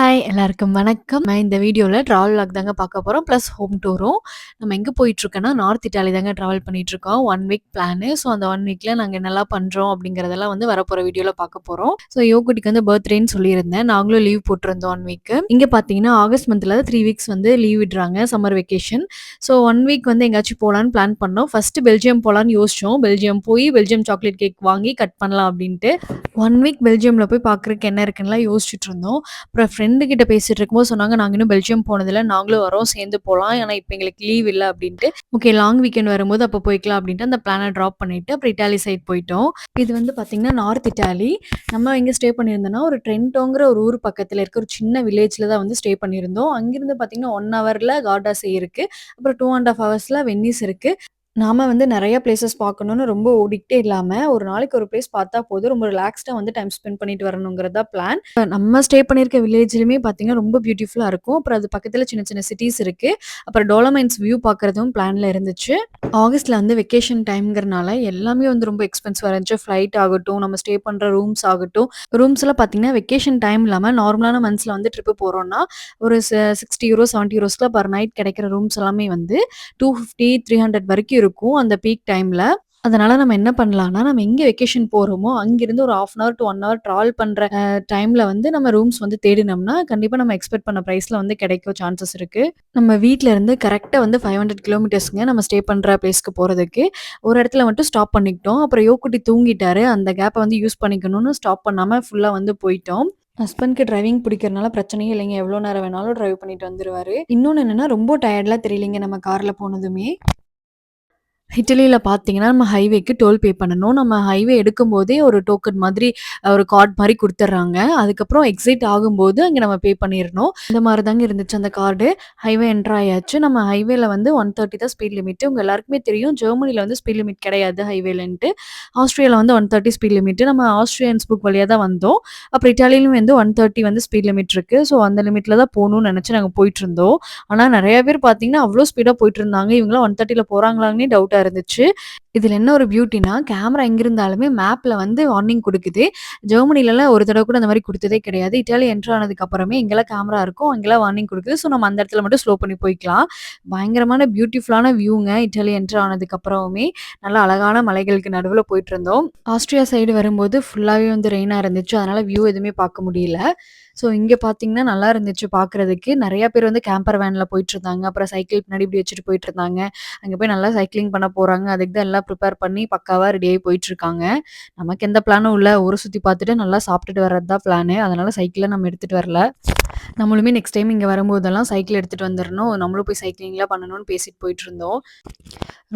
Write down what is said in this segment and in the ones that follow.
Hi எல்லாருக்கும் வணக்கம். நான் இந்த வீடியோவில் ட்ராவல் விளாக் தாங்க பார்க்க போகிறோம் ப்ளஸ் ஹோம் டூரும். நம்ம எங்கே போயிட்டுருக்கோன்னா, நார்த் இட்டாலி தாங்க ட்ராவல் பண்ணிகிட்ருக்கோம் ஒன் வீக் பிளானு. ஸோ அந்த ஒன் வீக்கில் நாங்கள் என்னலாம் பண்ணுறோம் அப்படிங்கிறதெல்லாம் வந்து வரப்போகிற வீடியோவில் பார்க்க போகிறோம் ஸோ யோகுட்டிக்கு வந்து பர்த்டேன்னு சொல்லியிருந்தேன். நாங்களும் லீவ் போட்டிருந்தோம் ஒன் வீக்கு. இங்கே பார்த்தீங்கன்னா, ஆகஸ்ட் மந்தில் த்ரீ வீக்ஸ் வந்து லீவ் விடுறாங்க. Summer vacation. So one week வந்து எங்கேயாச்சும் போகலான்னு பிளான் பண்ணோம். ஃபர்ஸ்ட்டு பெல்ஜியம் போகலான்னு யோசிச்சோம். பெல்ஜியம் போய் பெல்ஜியம் சாக்லேட் கேக் வாங்கி கட் பண்ணலாம் அப்படின்ட்டு. ஒன் வீக் பெல்ஜியமில் போய் பார்க்குறக்கு என்ன இருக்குன்னுலாம் யோசிச்சுட்டு இருந்தோம். அப்புறம் ஃப்ரெண்டு கிட்ட பேசிட்டு இருக்கும்போது சொன்னாங்க, "நாங்க இன்னும் பெல்ஜியம் போனதில்ல. நாங்களும் வரோம். சேர்ந்து போகலாம் ஏன்னா இப்போ எங்களுக்கு லீவ் இல்லை அப்படின்ட்டு. ஓகே லாங் வீக்கெண்ட் வரும்போது அப்போ போய்க்கலாம் அப்படின்ட்டு அந்த பிளானை ட்ராப் பண்ணிட்டு, அப்புறம் இட்டாலி சைட் போயிட்டோம். இது வந்து பார்த்தீங்கன்னா, நார்த் இட்டாலி. நம்ம எங்கே ஸ்டே பண்ணியிருந்தோம்னா, ஒரு ட்ரென்டோங்கிற ஒரு ஊர் பக்கத்தில் இருக்க ஒரு சின்ன வில்லேஜில் தான் வந்து ஸ்டே பண்ணியிருந்தோம். அங்கிருந்து பார்த்தீங்கன்னா, ஒன் ஹவரில் கார்டாஸ் இருக்கு. அப்புறம் டூ அண்ட் ஆஃப் ஹவர்ஸில் வென்னிஸ் இருக்கு. நாம வந்து நிறைய பிளேசஸ் பார்க்கணும்னு ரொம்ப ஓடிக்கிட்டே இல்லாம, ஒரு நாளைக்கு ஒரு பிளேஸ் பார்த்தா போதும். ரொம்ப ரிலாக்ஸ்டா வந்து டைம் ஸ்பெண்ட் பண்ணிட்டு வரணுங்கிறது தான் பிளான். நம்ம ஸ்டே பண்ணியிருக்க வில்லேஜ்லயுமே பார்த்தீங்கன்னா, ரொம்ப பியூட்டிஃபுல்லா இருக்கும். அப்புறம் அது பக்கத்துல சின்ன சின்ன சிட்டீஸ் இருக்கு. அப்புறம் டோலமைன்ஸ் வியூ பார்க்குறதும் பிளான்ல இருந்துச்சு. ஆகஸ்ட்ல வந்து வெக்கேஷன் டைம்ங்கிறனால எல்லாமே வந்து ரொம்ப எக்ஸ்பென்சிவா இருந்துச்சு. ஃப்ளைட் ஆகட்டும், நம்ம ஸ்டே பண்ற ரூம்ஸ் ஆகட்டும். ரூம்ஸ்லாம் பார்த்தீங்கன்னா, வெக்கேஷன் டைம் இல்லாம நார்மலான மந்த்ஸ்ல வந்து ட்ரிப்பு போறோம்னா, ஒரு ச €60 €70ல பெர் நைட் கிடைக்கிற ரூம்ஸ் எல்லாமே வந்து 250, 300 வரைக்கும் இருக்கும். அந்த பீக் டைம்ல. அதனால நம்ம என்ன பண்ணலாம்னா, நம்ம எங்க வெக்கேஷன் போறோமோ, அங்கிருந்து ஒரு 1/2 an hour to one hour travel பண்ற டைமில் டைம்ல வந்து நம்ம ரூம்ஸ் வந்து தேடினோம்னா, கண்டிப்பா நம்ம எக்ஸ்பெக்ட் பண்ண பிரைஸ்ல வந்து கிடைக்க சான்சஸ் இருக்கு. நம்ம வீட்டில் இருந்து கரெக்டாக வந்து 500 கிலோமீட்டர்ஸ்ங்க நம்ம ஸ்டே பண்ற பிளேஸ்க்கு போறதுக்கு. ஒரு இடத்துல மட்டும் ஸ்டாப் பண்ணிக்கிட்டோம். அப்புறம் யோக்குட்டி தூங்கிட்டாரு. அந்த கேப்பை வந்து யூஸ் பண்ணிக்கணும்னு ஸ்டாப் பண்ணாம ஃபுல்லா வந்து போயிட்டோம். ஹஸ்பண்ட்க்கு டிரைவிங் பிடிக்கிறனால பிரச்சனையே இல்லைங்க. எவ்வளோ நேரம் வேணாலும் டிரைவ் பண்ணிட்டு வந்துருவாரு. இன்னொன்று என்னன்னா, ரொம்ப டயர்ட்லாம் தெரியலைங்க நம்ம காரில் போனதுமே. இட்டலியில் பார்த்தீங்கன்னா, நம்ம ஹைவேக்கு டோல் பே பண்ணணும். நம்ம ஹைவே எடுக்கும்போதே ஒரு டோக்கன் மாதிரி ஒரு கார்டு மாதிரி கொடுத்துட்றாங்க அதுக்கப்புறம் எக்ஸிட் ஆகும்போது அங்கே நம்ம பே பண்ணிடணும் இந்த மாதிரி தாங்க இருந்துச்சு அந்த கார்டு. ஹைவே என்ட்ரு ஆயாச்சு. நம்ம ஹைவேல வந்து 130 தான் ஸ்பீட் லிமிட். உங்கள் எல்லாருக்குமே தெரியும். ஜெர்மனியில் வந்து ஸ்பீட் லிமிட் கிடையாது ஹைவேலன்ட்டு. ஆஸ்ட்ரியால வந்து 130 ஸ்பீட் லிமிட். நம்ம ஆஸ்திரியன்ஸ் புக் வழியாக தான் வந்தோம். அப்புறம் இட்டாலியிலும் வந்து 130 வந்து ஸ்பீட் லிமிட் இருக்கு. ஸோ அந்த லிமிட்ல தான் போகணும்னு நினச்சி நாங்கள் போயிட்டு போயிட்டுருந்தோம். ஆனால் நிறைய பேர் பார்த்தீங்கன்னா, அவ்ளோ ஸ்பீடா போயிட்டுருந்தாங்க. இவங்கலாம் 130ல போறாங்களான்னே டவுட்டா இருந்துச்சு. இதுல என்ன ஒரு பியூட்டினா, கேமரா எங்க இருந்தாலுமே மேப்ல வந்து வார்னிங் கொடுக்குது ஜெர்மனிலலாம் ஒரு தடவை கூட அந்த மாதிரி கொடுத்ததே கிடையாது. இட்டாலி என்ட்ரு ஆனதுக்கு அப்புறமே எங்கெல்லாம் கேமரா இருக்கும் அங்கெல்லாம் வார்னிங் கொடுக்குது ஸோ நம்ம அந்த இடத்துல மட்டும் ஸ்லோ பண்ணி போய்க்கலாம். பயங்கரமான பியூட்டிஃபுல்லான வியூங்க இட்டாலி என்ட்ரு ஆனதுக்கு அப்புறமே நல்லா அழகான மலைகளுக்கு நடுவுல போயிட்டுருந்தோம். ஆஸ்ட்ரியா சைடு வரும்போது ஃபுல்லாவே வந்து ரெயினாக இருந்துச்சு. அதனால வியூ எதுவுமே பார்க்க முடியல. ஸோ இங்கே பார்த்தீங்கன்னா, நல்லா இருந்துச்சு பார்க்குறதுக்கு. நிறையா பேர் வந்து கேம்பர் வேன்ல போயிட்டுருந்தாங்க. அப்புறம் சைக்கிள் பின்னாடி இப்படி வச்சுட்டு போயிட்டுருந்தாங்க. அங்கே போய் நல்லா சைக்கிளிங் பண்ண போகிறாங்க அதுக்கு தான் எல்லாம் ப்ரிப்பேர் பண்ணி பக்காவாக ரெடியாகி போயிட்டு போயிட்டுருக்காங்க. நமக்கு எந்த பிளானும் இல்லை ஊரை சுற்றி பார்த்துட்டு நல்லா சாப்பிட்டுட்டு வர்றது தான் பிளானு. அதனால சைக்கிளை நம்ம எடுத்துகிட்டு வரல. நம்மளுமே நெக்ஸ்ட் டைம் இங்கே வரும்போதெல்லாம் சைக்கிள் எடுத்துகிட்டு வந்துடணும் நம்மளும் போய் சைக்கிளிங்லாம் பண்ணணும்னு பேசிட்டு போயிட்டுருந்தோம்.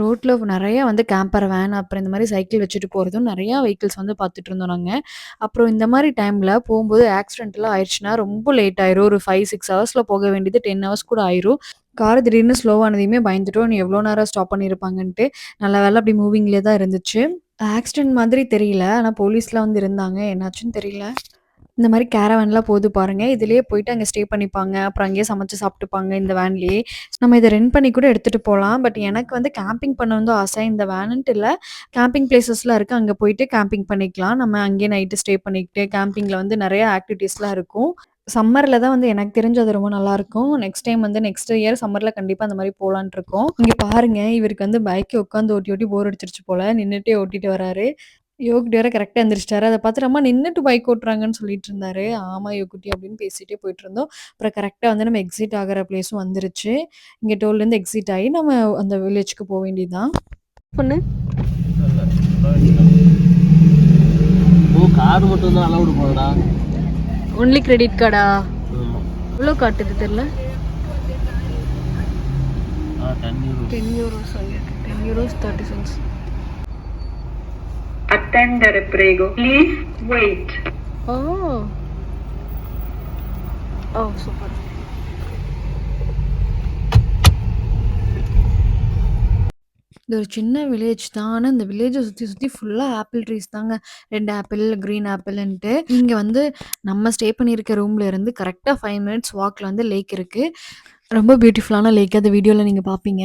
ரோட்டில் நிறையா வந்து கேம்பர் வேன், அப்புறம் இந்த மாதிரி சைக்கிள் வச்சுட்டு போகிறதும் நிறையா வெஹிக்கிள்ஸ் வந்து பார்த்துட்டுருந்தோம் நாங்கள் அப்புறம் இந்த மாதிரி டைமில் போகும்போது ஆக்சிடென்ட்லாம் ஆயிடுச்சுன்னா ரொம்ப லேட் ஆயிரும். ஒரு ஃபைவ் சிக்ஸ் ஹவர்ஸில் போக வேண்டியது 10 ஹவர்ஸ் கூட ஆயிரும். கார் திடீர்னு ஸ்லோவானதையுமே பயந்துட்டோம். நீ எவ்வளோ நேரம் ஸ்டாப் பண்ணியிருப்பாங்கன்ட்டு. நல்ல வேலை அப்படி மூவிங்லேயே தான் இருந்துச்சு. ஆக்சிடென்ட் மாதிரி தெரியல. ஆனால் போலீஸ்லாம் வந்து இருந்தாங்க. என்னாச்சுன்னு தெரியல. இந்த மாதிரி கேரவேன்லாம் போது பாருங்க. இதுலேயே போயிட்டு அங்கே ஸ்டே பண்ணிப்பாங்க. அப்புறம் அங்கேயே சமைச்சு சாப்பிட்டுப்பாங்க இந்த வேன்லேயே நம்ம இதை ரென்ட் பண்ணி கூட எடுத்துட்டு போகலாம் பட் எனக்கு வந்து கேம்பிங் பண்ண வந்து ஆசை. இந்த வேனுன்ட்டு இல்லை கேம்பிங் பிளேசஸ்லாம் இருக்குது அங்கே போயிட்டு கேம்பிங் பண்ணிக்கலாம். நம்ம அங்கேயே நைட்டு ஸ்டே பண்ணிக்கிட்டு, கேம்பிங்கில் வந்து நிறைய ஆக்டிவிட்டீஸ்லாம் இருக்கும். சம்மரில் தான் வந்து எனக்கு தெரிஞ்சு அது ரொம்ப நல்லாயிருக்கும் நெக்ஸ்ட் டைம் வந்து நெக்ஸ்ட் இயர் சம்மரில் கண்டிப்பாக அந்த மாதிரி போகலான் இருக்கோம். இங்கே பாருங்க, இவருக்கு வந்து பைக்கை உட்காந்து ஓட்டி ஓட்டி போர் அடிச்சிருச்சு போல. நின்றுட்டே ஓட்டிட்டு வராரு. யோகுட்டி வேற கரெக்ட்டா எந்திரிச்சிட்டாரு. அத பார்த்துட்டு, "அம்மா நின்னுட்டு பைக் ஓட்டுறாங்கன்னு" சொல்லிட்டு இருந்தாரு. "ஆமா யோகுட்டி" அப்படின்னு பேசிட்டே போயிட்டுருந்தோம். அப்புறம் கரெக்ட்டா வந்து நம்ம எக்ஸிட் ஆகுற பிளேஸும் வந்துருச்சு. இங்க டோல்லேருந்து எக்ஸிட் ஆயி நம்ம அந்த வில்லேஜ்க்கு போ வேண்டியது தான். பண்ணு. ஓ! கார்டு மட்டும் தான் அலவுட் போலடா. ஒன்லி கிரெடிட் கார்டா? ஆமா. எவ்வளோ காட்டுது தெரியல. ஆ 10 யூரோஸ். 10 யூரோஸ் வாங்கியிருக்கு. 10 euros 30 cents. Attendere prego. Please wait. Oh. Oh, super. இது ஒரு சின்ன வில்லேஜ் தான். ஆனா இந்த வில்லேஜ சுத்தி சுத்தி ஃபுல்லா ஆப்பிள் ட்ரீஸ் தாங்க. ரெட் ஆப்பிள், கிரீன் ஆப்பிள்ன்ட்டு. இங்கே வந்து நம்ம ஸ்டே பண்ணியிருக்க ரூம்ல இருந்து கரெக்டாக ஃபைவ் மினிட்ஸ் வாக்ல வந்து லேக் இருக்கு. ரொம்ப பியூட்டிஃபுல்லான லேக். அது வீடியோல நீங்க பார்ப்பீங்க.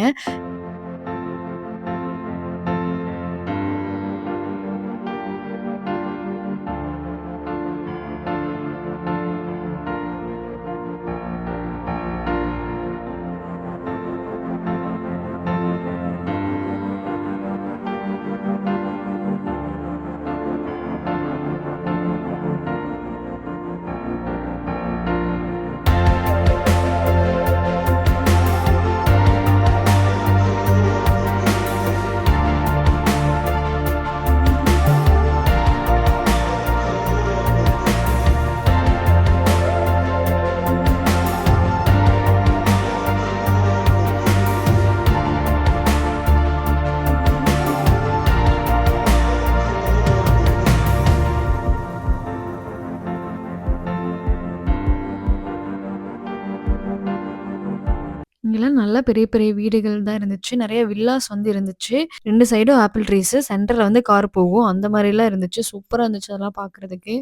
ஃபுல்லா பெரிய பெரிய வீடுகள் தான் இருந்துச்சு. நிறைய வில்லாஸ் வந்து இருந்துச்சு. ரெண்டு சைடும் ஆப்பிள் ட்ரீஸு. சென்டர்ல வந்து கார் போகும். அந்த மாதிரிலாம் இருந்துச்சு. சூப்பராக இருந்துச்சு அதெல்லாம் பார்க்குறதுக்கு.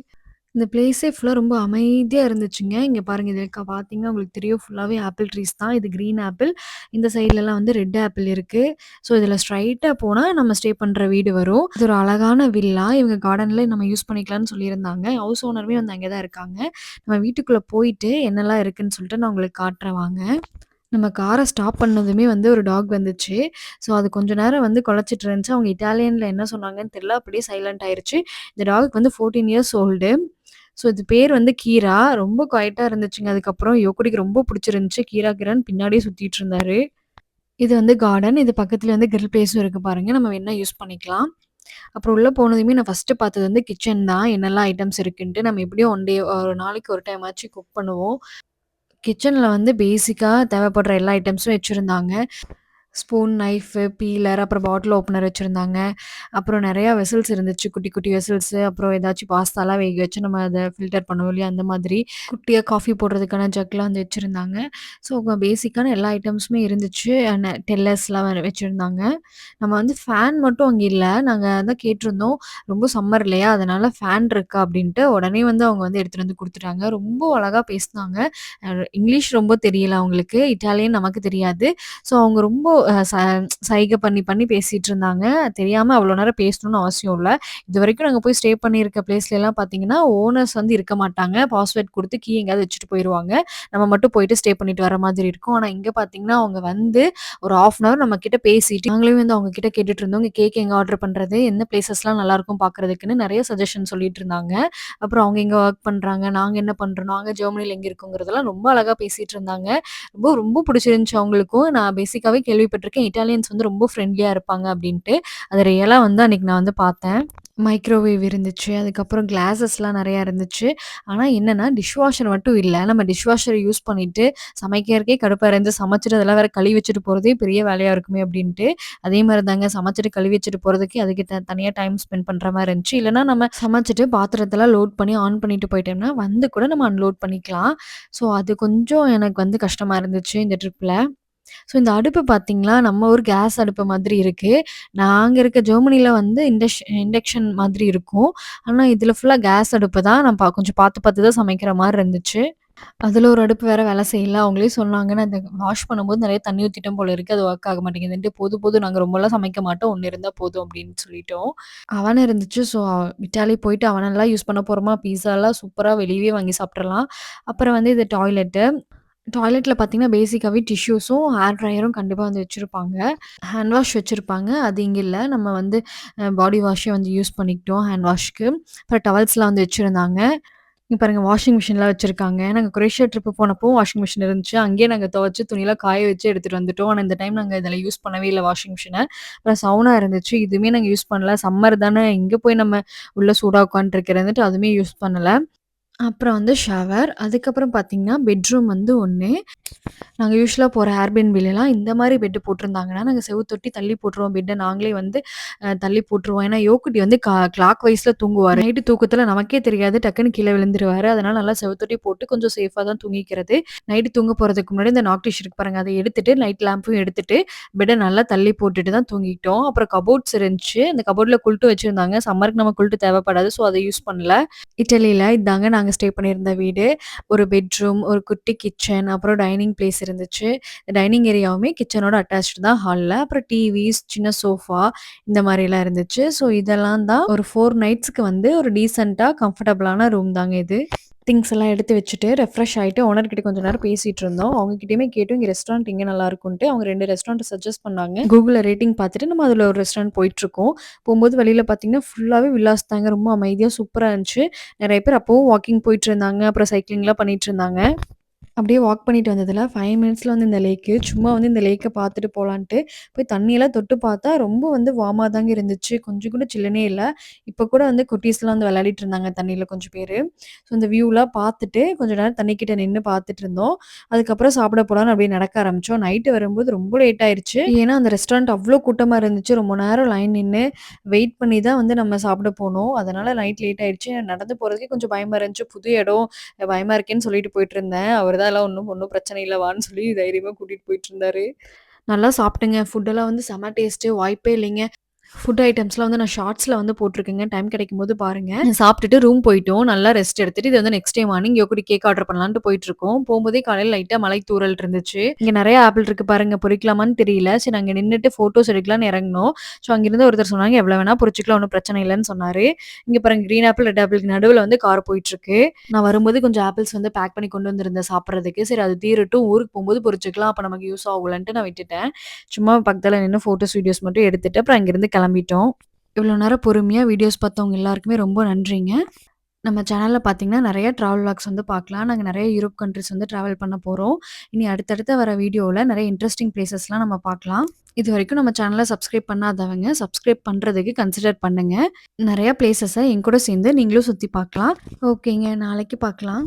இந்த பிளேஸே ஃபுல்லாக ரொம்ப அமைதியாக இருந்துச்சுங்க. இங்கே பாருங்க இதில பார்த்தீங்கன்னா உங்களுக்கு தெரியும் ஃபுல்லாகவே ஆப்பிள் ட்ரீஸ் தான். இது க்ரீன் ஆப்பிள். இந்த சைட்லலாம் வந்து ரெட் ஆப்பிள் இருக்குது ஸோ இதில் ஸ்ட்ரைட்டாக போனால் நம்ம ஸ்டே பண்ணுற வீடு வரும். இது ஒரு அழகான வில்லா. இவங்க கார்டனில் நம்ம யூஸ் பண்ணிக்கலாம்னு சொல்லியிருந்தாங்க. ஹவுஸ் ஓனருமே வந்து அங்கே தான் இருக்காங்க. நம்ம வீட்டுக்குள்ளே போயிட்டு என்னலாம் இருக்குதுன்னு சொல்லிட்டு நான் உங்களுக்கு காட்டுறேன் வாங்க. நம்ம காரை ஸ்டாப் பண்ணதுமே வந்து ஒரு டாக் வந்துச்சு. ஸோ அது கொஞ்ச நேரம் வந்து கொலைச்சிட்டு இருந்துச்சு. அவங்க இட்டாலியன்ல என்ன சொன்னாங்கன்னு தெரியல. அப்படியே சைலன்ட் ஆயிருச்சு. இந்த டாக் வந்து 14 இயர்ஸ் ஓல்டு. ஸோ இது பேர் வந்து கீரா. ரொம்ப குவைட்டா இருந்துச்சுங்க. அதுக்கப்புறம் யோகோடிக்கு ரொம்ப புடிச்சிருந்துச்சு. கீரா கீரான்னு பின்னாடியே சுத்திட்டு இருந்தாரு. இது வந்து கார்டன். இது பக்கத்துல வந்து கிரில் பிளேஸும் இருக்கு பாருங்க. நம்ம வேணுனா யூஸ் பண்ணிக்கலாம். அப்புறம் உள்ள போனதுமே நான் ஃபர்ஸ்ட்டு பார்த்தது வந்து கிச்சன் தான். என்னெல்லாம் ஐட்டம்ஸ் இருக்குன்ட்டு. நம்ம எப்படியும் ஒன் டே ஒரு நாளைக்கு ஒரு டைம் ஆச்சு குக் பண்ணுவோம். கிச்சன்ல வந்து பேசிக்கா தேவைப்படுற எல்லா ஐட்டம்ஸும் வச்சிருந்தாங்க. ஸ்பூன், நைஃபு, பீலர் அப்புறம் பாட்டில் ஓப்பனர் வச்சுருந்தாங்க அப்புறம் நிறையா வெசல்ஸ் இருந்துச்சு. குட்டி குட்டி வெசல்ஸு அப்புறம் ஏதாச்சும் பாஸ்தாலாம் வேக வச்சு நம்ம அதை ஃபில்டர் பண்ணுவோம் இல்லையா? அந்த மாதிரி. குட்டியாக காஃபி போடுறதுக்கான ஜக்லாம் வந்து வச்சுருந்தாங்க ஸோ பேசிக்கான எல்லா ஐட்டம்ஸுமே இருந்துச்சு. அ டெல்லர்ஸ்லாம் வச்சுருந்தாங்க நம்ம வந்து ஃபேன் மட்டும் அங்கே இல்லை நாங்கள் தான் கேட்டிருந்தோம். ரொம்ப சம்மர் இல்லையா? அதனால் ஃபேன் இருக்கா? அப்படின்ட்டு. உடனே வந்து அவங்க வந்து எடுத்துகிட்டு வந்து கொடுத்துட்டாங்க ரொம்ப அழகாக பேசினாங்க இங்கிலீஷ் ரொம்ப தெரியல அவங்களுக்கு. இட்டாலியன் நமக்கு தெரியாது. ஸோ அவங்க ரொம்ப சைகை பண்ணி பண்ணி பேசிட்டு இருந்தாங்க. தெரியாம அவ்வளோ நேரம் பேசணும்னு அவசியம் இல்லை இது வரைக்கும் நாங்கள் போய் ஸ்டே பண்ணியிருக்க பிளேஸ்லலாம் பார்த்தீங்கன்னா, ஓனர்ஸ் வந்து இருக்க மாட்டாங்க. பாஸ்வேர்ட் கொடுத்து கீ எங்கேயாவது வச்சுட்டு போயிடுவாங்க நம்ம மட்டும் போயிட்டு ஸ்டே பண்ணிட்டு வர மாதிரி இருக்கும். ஆனால் இங்கே பார்த்தீங்கன்னா, அவங்க வந்து ஒரு 1/2 அன் அவர் நம்ம கிட்ட பேசிட்டு நாங்களே வந்து அவங்க கிட்ட கேட்டுட்டு இருந்தோம். கேக் எங்க ஆர்டர் பண்றது? எந்த பிளேஸஸ்லாம் நல்லாயிருக்கும் பார்க்குறதுக்குன்னு நிறைய சஜஷன் சொல்லிட்டு இருந்தாங்க. அப்புறம் அவங்க எங்க ஒர்க் பண்றாங்க? நாங்க என்ன பண்றோம்? நாங்க ஜெர்மனியில் எங்க இருக்கோங்கிறதெல்லாம் ரொம்ப அழகா பேசிட்டு இருந்தாங்க. ரொம்ப ரொம்ப பிடிச்சிருந்துச்சு அவங்களுக்கும். நான் பேசிக்காவே கேள்விப்பட்டிருக்கேன். இட்டாலியன்ஸ் வந்து ரொம்ப ஃப்ரெண்ட்லியாக இருப்பாங்க அப்படின்ட்டு. அது ரியலாக வந்து அன்னைக்கு நான் வந்து பார்த்தேன். மைக்ரோவேவ் இருந்துச்சு. அதுக்கப்புறம் கிளாஸஸ்லாம் நிறையா இருந்துச்சு. ஆனால் என்னென்னா டிஷ் வாஷர் மட்டும் இல்லை நம்ம டிஷ் வாஷரை யூஸ் பண்ணிட்டு சமைக்கிறதுக்கே கடுப்பாக இருந்துச்சு. சமைச்சிட்டு அதெல்லாம் வேறு கழுவி வச்சுட்டு போகிறதே பெரிய வேலையாக இருக்குமே அப்படின்ட்டு. அதே மாதிரி தாங்க சமைச்சிட்டு கழுவி வச்சுட்டு போகிறதுக்கு அதுக்கு த தனியாக டைம் ஸ்பெண்ட் பண்ணுற மாதிரி இருந்துச்சு. இல்லைனா நம்ம சமைச்சிட்டு பாத்திரத்தெல்லாம் லோட் பண்ணி ஆன் பண்ணிட்டு போயிட்டோம்னா, வந்து கூட நம்ம அன்லோட் பண்ணிக்கலாம். ஸோ அது கொஞ்சம் எனக்கு வந்து கஷ்டமாக இருந்துச்சு இந்த ட்ரிப்பில் ஸோ இந்த அடுப்பு பார்த்தீங்களா, நம்ம ஊர் கேஸ் அடுப்பு மாதிரி இருக்குது நாங்கள் இருக்க ஜெர்மனியில் வந்து இண்டஷ் இண்டக்ஷன் மாதிரி இருக்கும். ஆனால் இதில் ஃபுல்லாக கேஸ் அடுப்பு தான். நான் பா கொஞ்சம் பார்த்து பார்த்து தான் சமைக்கிற மாதிரி இருந்துச்சு. அதில் ஒரு அடுப்பு வேற வேலை செய்யல. அவங்களே சொன்னாங்க, "நான் இந்த வாஷ் பண்ணும்போது நிறைய தண்ணி ஊற்றிட்டோம் போல இருக்கு. அது ஒர்க் ஆக மாட்டேங்குதுன்ட்டு." போது போதும் நாங்கள் ரொம்பலாம் சமைக்க மாட்டோம். ஒன்று இருந்தால் போதும்." அப்படின்னு சொல்லிட்டோம். அவனை இருந்துச்சு. ஸோ இட்டாலி போயிட்டு அவனெல்லாம் யூஸ் பண்ண போகிறோமா பீஸாலாம் சூப்பராக வெளியே வாங்கி சாப்பிட்றலாம் அப்புறம் வந்து இது டாய்லெட்டு. டாய்லெட்டில் பார்த்தீங்கன்னா, பேசிக்காகவே டிஷ்யூஸும், ஹேர் ட்ரையரும் கண்டிப்பாக வந்து வச்சுருப்பாங்க ஹேண்ட் வாஷ் வச்சுருப்பாங்க அது இங்கே இல்ல. நம்ம வந்து அ பாடி வாஷே வந்து யூஸ் பண்ணிக்கிட்டோம் ஹேண்ட் வாஷ்க்கு. அப்புறம் டவல்ஸ்லாம் வந்து வச்சுருந்தாங்க இங்க பாருங்க வாஷிங் மிஷின்லாம் வச்சுருக்காங்க நாங்க குரேஷியா ட்ரிப் போனப்போ வாஷிங் மிஷின் இருந்துச்சு. அங்கேயே நாங்க துவைச்சு துணியெல்லாம் காய வச்சு எடுத்துட்டு வந்துட்டோம். ஆனா இந்த டைம் நாங்க இதில யூஸ் பண்ணவே இல்ல வாஷிங் மிஷின. அப்புறம் சவுனா இருந்துச்சு. இதுவுமே நாங்க யூஸ் பண்ணல. சம்மர் தானே இங்கே போய் நம்ம உள்ள சூடா உட்காந்துட்டுருக்கிறதுன்ட்டு அதுவுமே யூஸ் பண்ணல. அப்புறம் வந்து ஷவர். அதுக்கப்புறம் பார்த்தீங்கன்னா, பெட்ரூம் வந்து 1. நாங்க போகிற போற ஏர்பிஎன்பிலலாம் இந்த மாதிரி பெட்டு போட்டிருந்தாங்கன்னா, நாங்கள் செவுத்தொட்டி தள்ளி போட்டுருவோம். பெட்டை நாங்களே வந்து தள்ளி போட்டுருவோம். ஏன்னா யோக்குட்டி வந்து கா கிளாக் வைஸில் தூங்குவார் நைட்டு தூக்கத்தில் நமக்கே தெரியாது. டக்குன்னு கீழே விழுந்துருவார் அதனால் நல்லா செவுத்தொட்டி போட்டு கொஞ்சம் சேஃபாக தான் தூங்கிக்கிறது. நைட்டு தூங்க போகிறதுக்கு முன்னாடி இந்த நாக் டிஷ் இருக்கு பாருங்கள் அதை எடுத்துட்டு நைட் லேம்பும் எடுத்துட்டு பெட்டை நல்லா தள்ளி போட்டுட்டு தான் தூங்கிட்டோம் அப்புறம் கபோர்ட்ஸ் இருந்துச்சு. அந்த கபோர்டில் குல்ட்டு வச்சுருந்தாங்க சம்மருக்கு நம்ம குல்ட்டு தேவைப்படாது. ஸோ அதை யூஸ் பண்ணல. இட்டலியில் இதாங்க நாங்கள் நாங்கள் ஸ்டே பண்ணியிருந்த வீடு. ஒரு பெட்ரூம், ஒரு குட்டி கிச்சன், அப்புறம் டைனிங் பிளேஸ் இருந்துச்சு. டைனிங் ஏரியாவுமே கிச்சனோட அட்டாச்சு தான் ஹால்ல. அப்புறம் டிவிஸ், சின்ன சோஃபா இந்த மாதிரிலாம் இருந்துச்சு. ஸோ இதெல்லாம் தான் ஒரு ஃபோர் நைட்ஸ்க்கு வந்து ஒரு டீசெண்டாக கம்ஃபர்டபுளான ரூம் தாங்க இது. திங்ஸ் எல்லாம் எடுத்து வச்சுட்டு, ரெஃப்ரெஷ் ஆகிட்டு ஓனர்கிட்ட கொஞ்சம் நேரம் பேசிட்டு இருந்தோம். அவங்க கேட்டு இங்கே ரெஸ்டாரண்ட் ரெஸ்டாரண்ட் நல்லா இருக்கும்ட்டு அவங்க ரெண்டு ரெஸ்டாரண்ட் சஜெஸ்ட் பண்ணாங்க. கூகுளில் ரேட்டிங் பார்த்துட்டு நம்ம அதில் ஒரு ரெஸ்டாரண்ட் போயிட்டுருக்கோம். போகும்போது வெளியில் பார்த்தீங்கன்னா, ஃபுல்லாகவே வில்லாஸ் தாங்க. ரொம்ப அமைதியாக சூப்பராக இருந்துச்சு. நிறைய பேர் அப்போவும் வாக்கிங் போயிட்டுருந்தாங்க. அப்புறம் சைக்கிளிங்லாம் பண்ணிட்டுருந்தாங்க. அப்படியே வாக் பண்ணிட்டு வந்ததுல 5 மினிட்ஸ்ல வந்து இந்த லேக்கு. சும்மா வந்து இந்த லேக்க பார்த்துட்டு போலான்ட்டு, போய் தண்ணியெல்லாம் தொட்டு பார்த்தா, ரொம்ப வந்து வார்மா தாங்க இருந்துச்சு. கொஞ்சம் கூட சில்லுனே இல்ல. இப்ப கூட வந்து குட்டீஸ்லாம் வந்து விளையாடிட்டு இருந்தாங்க தண்ணியில கொஞ்சம் பேரு. ஸோ இந்த வியூலாம் பார்த்துட்டு, கொஞ்ச நேரம் தண்ணிக்கிட்ட நின்னு பார்த்துட்டு இருந்தோம். அதுக்கப்புறம் சாப்பிட போலான்னு அப்படியே நடக்க ஆரம்பிச்சோம். நைட்டு வரும்போது ரொம்ப லேட் ஆயிருச்சு. ஏன்னா அந்த ரெஸ்டாரண்ட் அவ்ளோ கூட்டமா இருந்துச்சு. ரொம்ப நேரம் லைன் நின்னு வெயிட் பண்ணி தான் வந்து நம்ம சாப்பிட போனோம். அதனால நைட் லேட் ஆயிடுச்சு. நடந்து போறதுக்கே கொஞ்சம் பயமா இருந்துச்சு. புது இடம் பயமா இருக்கேன்னு சொல்லிட்டு போயிட்டுருந்தேன். அவரு அவர் தான் எல்லாம் ஒன்றும் ஒன்றும் பிரச்சனை இல்லைவான்னு சொல்லி தைரியமாக கூட்டிகிட்டு போயிட்டு இருந்தாரு நல்லா சாப்பிட்டேங்க. ஃபுட்டெல்லாம் வந்து செம்ம டேஸ்ட்டு. வாய்ப்பே இல்லைங்க. ஃபுட் ஐட்டம்ஸ்லாம் வந்து நான் ஷார்ட்ஸ்ல வந்து போட்டுருக்கேங்க. டைம் கிடைக்கும்போது பாருங்க. சாப்பிட்டுட்டு ரூம் போயிட்டோம். நல்லா ரெஸ்ட் எடுத்துட்டு இது வந்து next day morning yogurt cake order பண்ணலான்ட்டு போயிட்டுருக்கோம். போம்போதே காலையில லைட்டா மழை தூறல் இருந்துச்சு. இங்க நெறைய ஆப்பிள் இருக்கு பாருங்க. பொறிக்கலாமான்னு தெரியல. சரி நாங்க நின்னுட்டு ஃபோட்டோஸ் எடுக்கலான்னு இறங்குனோம். ஸோ அங்கிருந்து ஒருத்தர் சொன்னாங்க, "எவ்வளோ வேணா பொறிச்சுக்கலாம். ஒண்ணும் பிரச்சனை இல்லன்னு" சொன்னாரு. இங்க பாருங்க கிரீன் ஆப்பிள், ரெட் ஆப்பிளுக்கு நடுவுல வந்து கார் போயிட்டுருக்கு. நான் வரும்போது கொஞ்சம் ஆப்பிள்ஸ் வந்து பேக் பண்ணி கொண்டு வந்திருந்தேன் சாப்பிடுறதுக்கு. சரி அது தீரட்டும். ஊருக்கு போம்போது பொறிச்சுக்கலாம். அப்ப நமக்கு யூஸ் ஆகும்லன்ட்டு நான் விட்டுட்டேன். சும்மா பக்கத்துல நின்னு ஃபோட்டோஸ், வீடியோஸ் மட்டும் எடுத்துட்டு அப்புறம் அங்கிருந்து கிளம்பிட்டோம். இவ்வளோ நேரம் பொறுமையாக வீடியோஸ் பார்த்தவங்க எல்லாருக்குமே ரொம்ப நன்றிங்க. நம்ம சேனலில் பார்த்தீங்கன்னா, நிறைய ட்ராவல் விளாக்ஸ் வந்து பார்க்கலாம். நாங்கள் நிறைய யூரோப் கண்ட்ரிஸ் வந்து ட்ராவல் பண்ண போகிறோம் இனி அடுத்தடுத்து வர வீடியோவில் நிறைய இன்ட்ரெஸ்டிங் பிளேசஸ்லாம் நம்ம பார்க்கலாம். இது வரைக்கும் நம்ம சேனலை சப்ஸ்கிரைப் பண்ணாதவங்க, சப்ஸ்கிரைப் பண்ணுறதுக்கு கன்சிடர் பண்ணுங்க. நிறையா பிளேசஸை என் கூட சேர்ந்து நீங்களும் சுற்றி பார்க்கலாம். ஓகேங்க. நாளைக்கு பார்க்கலாம்.